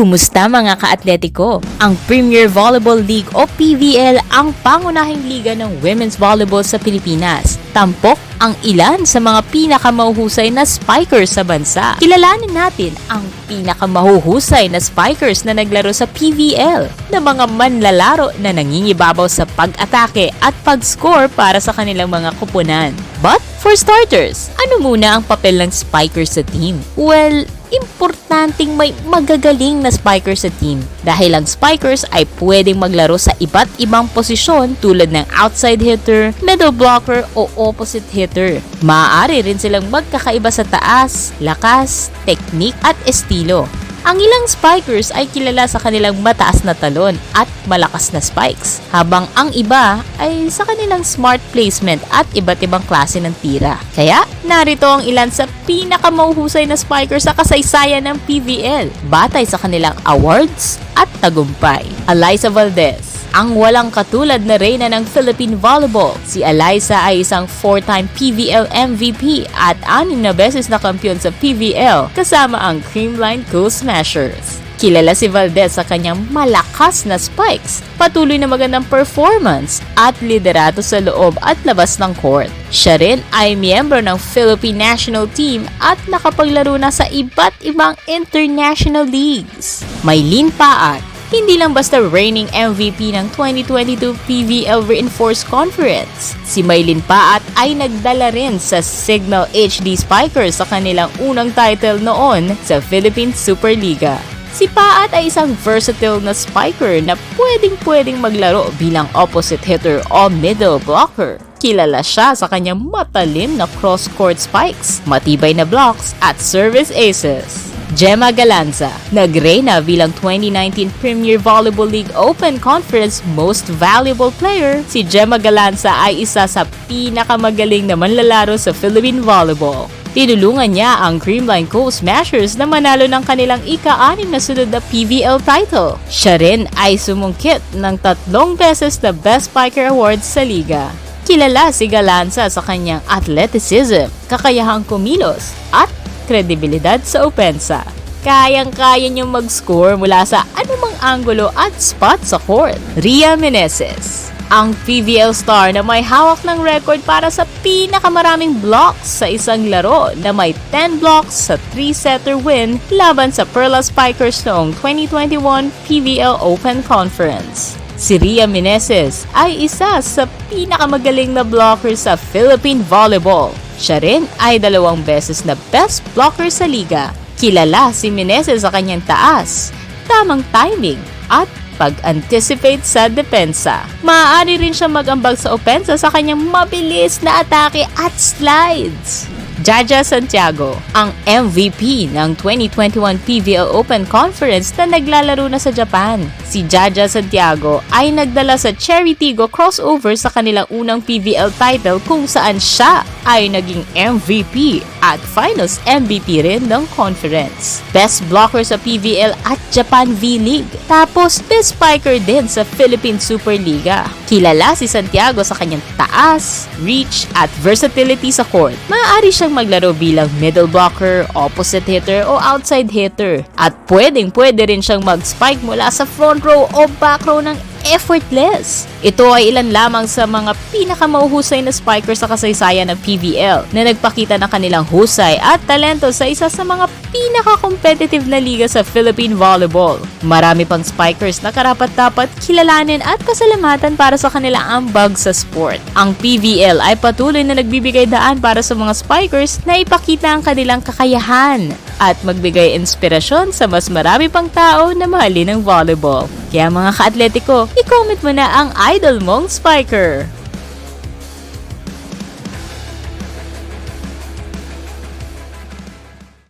Kumusta mga ka-atletiko? Ang Premier Volleyball League o PVL ang pangunahing liga ng women's volleyball sa Pilipinas. Tampok ang ilan sa mga pinakamahuhusay na spikers sa bansa. Kilalanin natin ang pinakamahuhusay na spikers na naglaro sa PVL na mga manlalaro na nangingibabaw sa pag-atake at pag-score para sa kanilang mga kupunan. But for starters, ano muna ang papel ng spiker sa team? Well, importanteng may magagaling na spiker sa team dahil ang spikers ay pwedeng maglaro sa iba't ibang posisyon tulad ng outside hitter, middle blocker o opposite hitter. Maaari rin silang magkakaiba sa taas, lakas, teknik at estilo. Ang ilang spikers ay kilala sa kanilang mataas na talon at malakas na spikes, habang ang iba ay sa kanilang smart placement at iba't ibang klase ng tira. Kaya, narito ang ilan sa pinakamauhusay na spikers sa kasaysayan ng PVL, batay sa kanilang awards at tagumpay. Eliza Valdez, ang walang katulad na reyna ng Philippine Volleyball. Si Eliza ay isang four-time PVL MVP at anim na beses na kampiyon sa PVL kasama ang Creamline Cool Smashers. Kilala si Valdez sa kanyang malakas na spikes, patuloy na magandang performance at liderato sa loob at labas ng court. Siya rin ay miyembro ng Philippine National Team at nakapaglaro na sa iba't ibang international leagues. May lean paat, hindi lang basta reigning MVP ng 2022 PVL Reinforced Conference. Si Maylin Paat ay nagdala rin sa Signal HD Spikers sa kanilang unang title noon sa Philippine Superliga. Si Paat ay isang versatile na spiker na pwedeng-pwedeng maglaro bilang opposite hitter o middle blocker. Kilala siya sa kanyang matalim na cross-court spikes, matibay na blocks at service aces. Gemma Galanza, nagreyna bilang 2019 Premier Volleyball League Open Conference Most Valuable Player. Si Gemma Galanza ay isa sa pinakamagaling na manlalaro sa Philippine Volleyball. Tinulungan niya ang Creamline Coal Smashers na manalo ng kanilang ika-anim na sunod na PVL title. Siya rin ay sumungkit ng tatlong beses na Best Spiker Awards sa liga. Kilala si Galanza sa kanyang athleticism, kakayahang kumilos, at kredibilidad sa opensa. Kayang-kaya niyong mag-score mula sa anumang anggulo at spot sa court. Ria Meneses ang PVL star na may hawak ng record para sa pinakamaraming blocks sa isang laro na may 10 blocks sa 3-setter win laban sa Perla Spikers noong 2021 PVL Open Conference. Si Ria Meneses ay isa sa pinakamagaling na blocker sa Philippine Volleyball. Siya rin ay dalawang beses na best blocker sa liga. Kilala si Meneses sa kanyang taas, tamang timing, at pag-anticipate sa depensa. Maaari rin siya mag-ambag sa opensa sa kanyang mabilis na atake at slides. Jaja Santiago, ang MVP ng 2021 PVL Open Conference na naglalaro na sa Japan. Si Jaja Santiago ay nagdala sa Cherry Tigo crossover sa kanilang unang PVL title kung saan siya ay naging MVP at Finals MVP rin ng conference. Best blocker sa PVL at Japan V-League. Tapos best spiker din sa Philippine Superliga. Kilala si Santiago sa kanyang taas, reach at versatility sa court. Maaari siyang maglaro bilang middle blocker, opposite hitter o outside hitter. At pwedeng pwede rin siyang mag-spike mula sa front row o back row ng effortless. Ito ay ilan lamang sa mga pinakamauhusay na spikers sa kasaysayan ng PVL na nagpakita ng kanilang husay at talento sa isa sa mga pinaka-competitive na liga sa Philippine Volleyball. Marami pang spikers na karapat-dapat kilalanin at pasalamatan para sa kanilang ambag sa sport. Ang PVL ay patuloy na nagbibigay daan para sa mga spikers na ipakita ang kanilang kakayahan at magbigay inspirasyon sa mas marami pang tao na mahalin ng volleyball. Kaya mga ka-atletiko, i-comment mo na ang idol mong spiker.